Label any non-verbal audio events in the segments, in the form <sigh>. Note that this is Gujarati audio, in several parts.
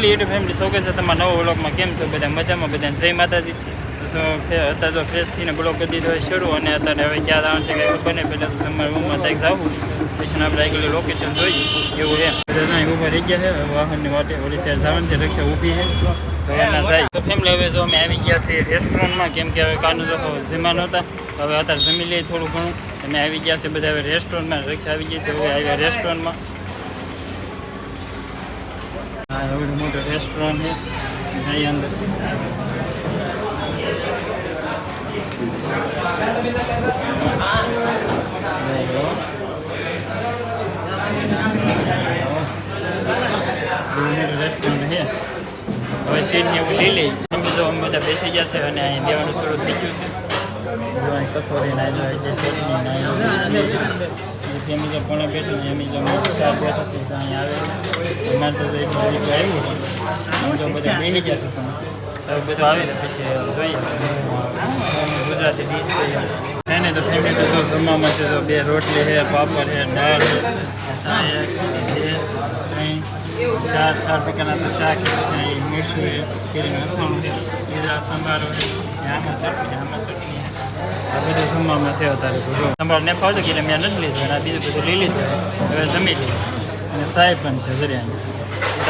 લવલી યુટ્યુબ ફેમિલી શોકે છે તમારા નવો બ્લોગમાં કેમ છો? બધા મજામાં? બધા જય માતાજી. સો અત્યારે જો ફ્રેશ થઈને બ્લોગ કરી દીધો હોય શરૂ અને અત્યારે હવે ક્યાં આવવાનું છે કંઈ ખબર નહીં. પહેલાં તો તમારા રૂમમાં ત્યાં આવું પછી આપણે આગળ લોકેશન જોઈએ. એવું છે. બધા ઊભા રહી ગયા છે. વાહનની વાટે ઓલી સાઈડ જવાનું છે. રક્ષા ઊભી છે. તો તો ફેમિલી હવે જો અમે આવી ગયા છીએ રેસ્ટોરન્ટમાં કેમ કે હવે કાનું જો જમા નહોતા. હવે અત્યારે જમી લઈએ થોડું ઘણું. અમે આવી ગયા છે બધા હવે રેસ્ટોરન્ટમાં રક્ષા આવી ગઈ છે. હવે આવ્યા રેસ્ટોરન્ટમાં એવડું મોટું રેસ્ટોરન્ટ છે. અહીં અંદર. રેસ્ટોરન્ટ છે. હવે સીટને એવું લઈ લઈ. એમ જો અમે બધા બેસી છે અને અહીં દેવાનું શરૂ થઈ ગયું છે. કસોરી ના જો જે ચટણી ના એમ જો. પણ બેઠો એમ જો ચાર બેઠા છે. અહીં આવે. અમારે તો એક બાજુ આવ્યું તો બધા બેસી ગયા છે. પણ બધું આવે પછી જોઈએ. ગુજરાતી ડીશ છે. એને તો ફેમિલી તો જો જમવામાં છે તો બે રોટલી છે પાપડ છે દાળ છે શાક છે. ચાર ચાર પ્રકારના તો શાક છે. મીઠું છે અથાણું છે. ઈદરા સંભારો છે. આમાં સરખી આમાં સરખી આ બધું જમવામાં છે અત્યારે. તો સંભાળ ને ફાવતો કે મેં નથી લીધું અને બીજું બધું લઈ લીધું. હવે જમી લીધું. અને સાહેબ પણ છે દરિયાની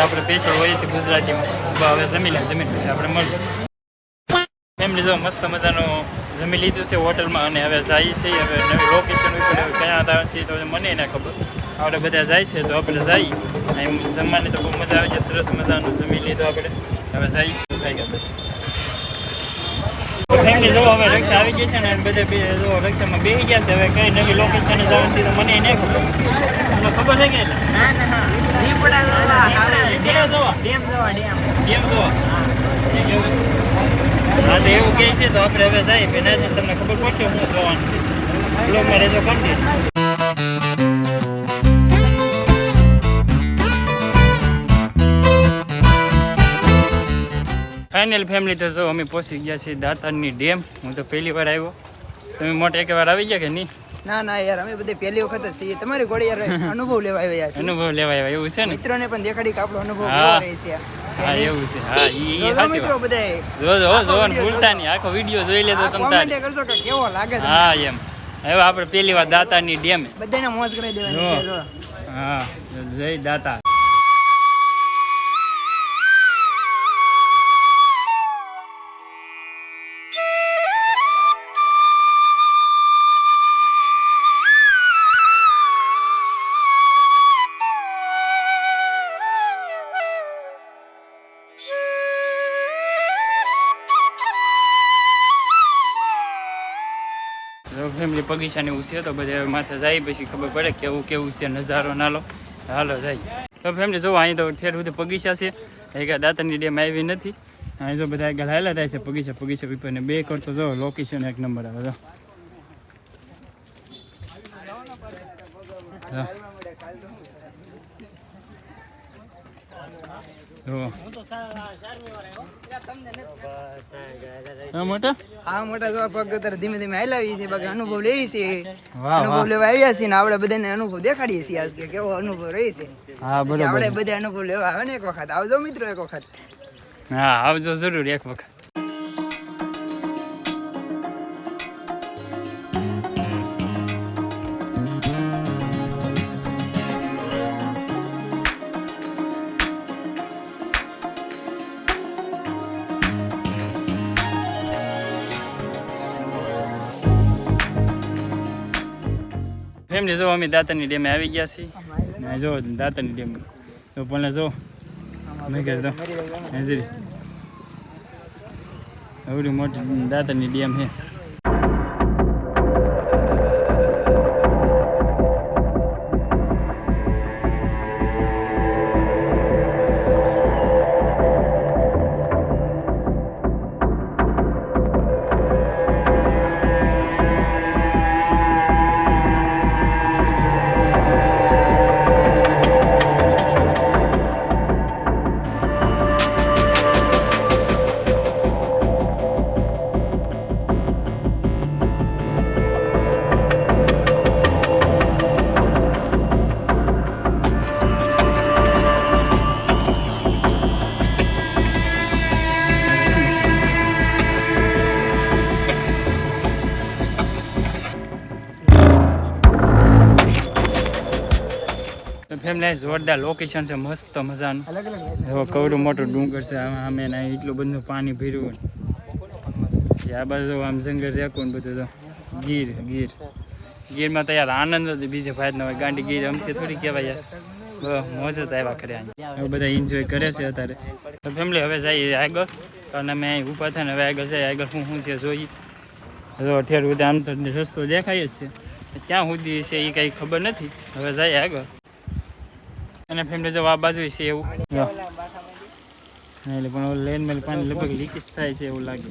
આપણે પૈસા હોય તો ગુજરાતીમાં. હવે જમી લે જમીન પછી આપણે મળીએ. ફેમિલી જો મસ્ત મજાનું જમી લીધું છે હોટલમાં અને હવે જાય છે, હવે નવી લોકેશન ઉપર હવે ક્યાં આવે છે તો મને ના ખબર. આપણે બધા જાય છે તો આપણે જઈએ. જમવાની તો બહુ મજા આવી છે સરસ મજાનું જમી લીધું આપણે. હવે જઈએ. ખાઈ ગયા ફેમિલી જો હવે રક્ષા આવી ગઈ છે ને બધે જો રક્ષામાં બેસી ગયા છે. હવે કઈ નવી લોકેશન જવાનું છે તો મને નહીં ખબર. તમને ખબર છે કે એવું છે. હા તો એવું કહે છે તો આપણે હવે જઈએ. પેલા તમને ખબર પડશે હું જોવાનું છે. બ્લોગમાં રહેજો કન્ટિન્યુ ફાઇનલ ફેમિલી તો જો અમે પહોંચી ગયા છીએ દાતારની ડેમ. હું તો પહેલી વાર આવ્યો. તમે મોટે એક વાર આવી ગયા કે નહીં? ના ના યાર અમે બધે પહેલી વખત જ છીએ. તમારી ઘોડે યાર <laughs> અનુભવ લેવા આવ્યા છે અનુભવ લેવા આવ્યા એવું છે ને? મિત્રોને પણ દેખાડી કે આપણો અનુભવ કેવો રહે છે. હા એવું છે. હા ઈ મિત્રો જો જો આખો ભૂલતા નહીં. આખો વીડિયો જોઈ લેજો તમે તારે. કરશો કે કેવો લાગે છે હા એમ. હવે આપણે પહેલી વાર દાતાની ડેમ. બધાને મોજ કરી દેવાની છે જો. જો. હા જય દાતા. ફેમિલી બગીચાની એવું છે તો બધે માથે જાય, પછી ખબર પડે કેવું કેવું છે, નજારો, નાલો. હાલો, જાય. તો ફેમિલી જોવો અહીં તો ઠેર સુધી બગીચા છે. એક આ દાંતરની ડેમ આવી નથી. અહીં જો બધા આગળ હાલા થાય છે, બગીચા બગીચા પીપરને બે કરતો જો લોકેશન એક નંબર આવે જો જો. જો હા મોટા આ મોટા જો પગ અત્યારે ધીમે ધીમે હલાવી છે બાકી અનુભવ વાહ વાહ. અનુભવ લેવા આવ્યા છીએ ને આપણે બધાને અનુભવ દેખાડીએ છીએ આજ કે કેવો અનુભવ રહી છે. આપણે બધા અનુભવ લેવા આવે ને એક વખત. આવજો મિત્રો એક વખત. હા આવજો જરૂર એક વખત. ફેમિલી જો અમે દાંતરની ડેમે આવી ગયા છીએ. જો, દાંતરની ડેમ. તો પણ જો. મેં કીધું હાજરી. એવડી મોટી દાંતરની ડેમ છે. ફેમિલી જોરદાર લોકેશન છે, મસ્ત મજાનું. એવો કવડું મોટું ડુંગર છે, આમ આમે ને એટલું બધું પાણી ભર્યું. આ બાજુ આમ જંગલ રેકું બધું તો. ગીર ગીર. ગીરમાં તો યાર આનંદ જ બીજે ફાયદ ન હોય. ગાંડી ગીર અમથી થોડી કહેવાય યાર. મોજ જ આવ્યા ખરે હવે બધા એન્જોય કરે છે અત્યારે. તો ફેમિલી હવે જઈએ આગળ. અને અમે અહીં ઊભા ને હવે આગળ જઈએ આગળ હું શું છે જોઈએ. હજુ અઠ્યાર સુધી આમ તો રસ્તો દેખાય જ છે. ક્યાં સુધી છે એ કાંઈ ખબર નથી. હવે જઈએ આગળ. અને ફેમિલી જો આ બાજુ છે એવું. એટલે પણ લેન મેલ પાણી લગભગ લીકેજ થાય છે એવું લાગે.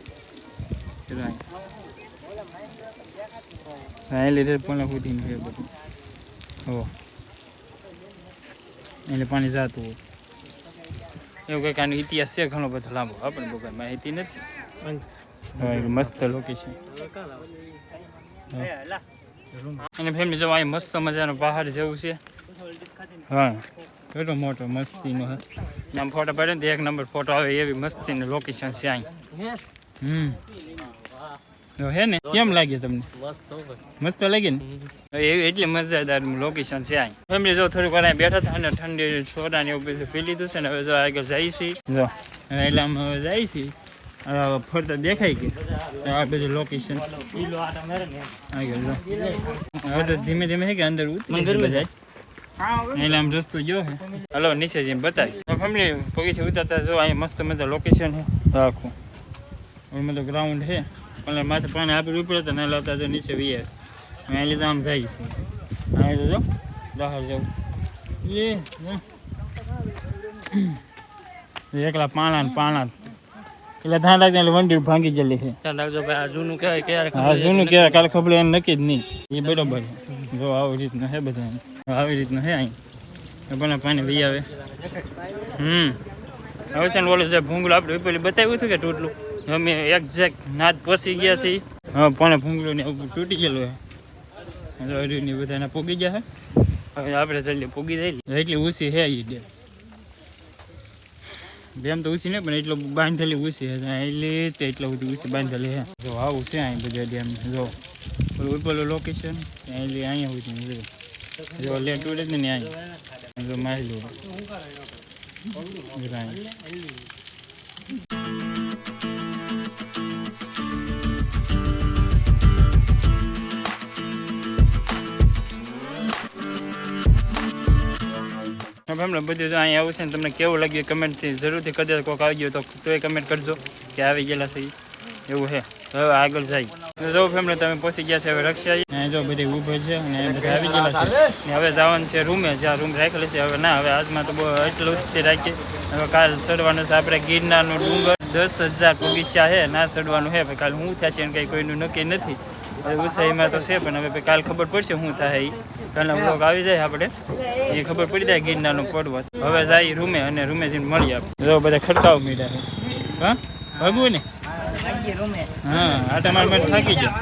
હા લીધે પણ સુધી છે બધું. હો. એટલે પાણી જાતું હોય. એવું કંઈક આનો ઇતિહાસ છે ઘણો બધો લાંબો આપણે બગર માહિતી નથી. મસ્ત લોકેશન અને ફેમિલી જો અહીં મસ્ત મજાનો પહાડ જેવું છે. હા. કેટલો મોટો મસ્તીનો હે. આમ ફોટો પડે ને તો એક નંબર ફોટો આવે એવી મસ્તીની લોકેશન છે અહીં હમ. હે ને કેમ લાગે તમને? મસ્ત લાગે ને? એવી એટલી મજાદાર લોકેશન છે અહીં ફેમિલી જો થોડીક વાર બેઠા હતા અને ઠંડી સોડા ને એવું પી લીધું છે ને હવે જો આગળ જાય છે. જો હવે એટલે આમ હવે જાય છીએ ફરતા દેખાય કે? આ બધું લોકેશન આગળ હવે તો ધીમે ધીમે છે કે અંદર ઉતરી બધા? એટલે આમ રસ્તો ગયો છે. હલો નીચે જઈને બતાવી ફેમિલી પગી છે ઉતરતા જો અહીંયા મસ્ત મજા લોકેશન છે. આખું. એમાં તો ગ્રાઉન્ડ છે. એટલે માથે પાણી આપી ઉપર હતા ને લાવતા તો નીચે વીએ. અહીં લીધે આમ જાય છે. અહીં તો જો. બહાર જવું. એ. એકલા પાણા ને પાણા એટલે ધ્યાન રાખજે એટલે વંડી ભાંગી ગયેલી છે. હા જૂનું કહેવાય કાલે ખબર એને નક્કી જ નહીં. એ બરોબર જો આવી રીતના છે બધા આવી રીતનું છે અહીં. પણ પાણી લઈ આવે. હમ. હવે છે ને ઓલું જે ભૂંગળું આપણે પેલી બતાવ્યું હતું કે તૂટલું અમે એક્ઝેક્ટ નાદ પસી ગયા છીએ. હા પણ ભૂંગળું ને એવું તૂટી ગયેલું છે ને બધા પૂગી ગયા છે હવે આપણે જલ્દી પૂગી દઈ એટલી ઊંચી છે એ ડેમ તો ઊંચી નહીં, પણ એટલો બાંધેલી ઊંચી છે એટલી તે એટલો બધી ઊંચી બાંધેલી છે જો આવું છે અહીં બધા ડેમ. જો પેલું લોકેશન એટલે અહીંયા સુધી જો ઉડે જ ને અહીં જો મારેલું જો હમણાં બધું અહીંયા આવશે ને તમને કેવું લાગ્યું કમેન્ટથી જરૂરથી કદાચ કોઈક આવી ગયો તો તોય કમેન્ટ કરજો કે આવી ગયેલા છે એવું છે. હવે આગળ જાય. જો ફેમિલી તમે પહોંચી ગયા છે હવે રક્ષા જો બધી ઊભો છે અને બધા આવી ગયેલા છે. હવે જવાનું છે રૂમે, જ્યાં રૂમ રાખેલી છે. હવે ના, હવે આજમાં તો બહુ એટલું જ રાખીએ. હવે કાલ ચડવાનું છે આપણે ગિરનારનું ડુંગર. દસ હજાર બગીચા છે, ના ચડવાનું છે. કાલ શું થશે કંઈ કોઈનું નક્કી નથી. હવે ઉત્સાહીમાં તો છે, પણ હવે કાલ ખબર પડશે શું થાય એ કાલના બ્લોગ આવી જાય આપણે. એ ખબર પડી જાય ગિરનારનું પર્વત હવે જાય રૂમે અને રૂમે જઈને મળીએ આપણે. બધા ખડકાવ મીડા હા? ભાગવું ને? હા આટા માર માર થાકી ગયો.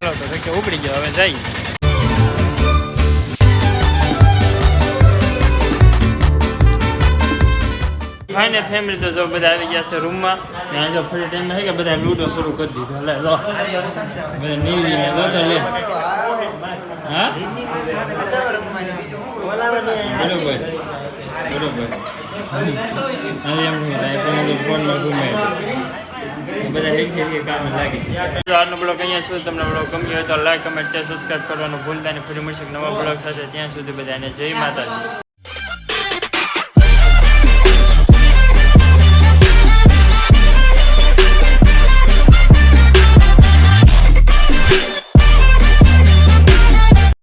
ચાલો તો ઉપડી ગયો, હવે જઈએ. ફાઈને ફેમિલી તો જો બધા આવી ગયા છે રૂમમાં ને જો ફરી ટાઈમ હે કે બધા લૂડો શરૂ કરી દીધો. લે જો બધા નીવડીને જો તો લે. હા? બરોબર બરોબર. આજનો બ્લોગ અહીંયા સુધી તમને બ્લોગ ગમ્યો હોય તો લાઈક, કમેન્ટ શેર સબસ્ક્રાઈબ કરવાનું ભૂલતા નહીં. ફરી મળશે નવા બ્લોગ સાથે. ત્યાં સુધી બધાને જય માતાજી.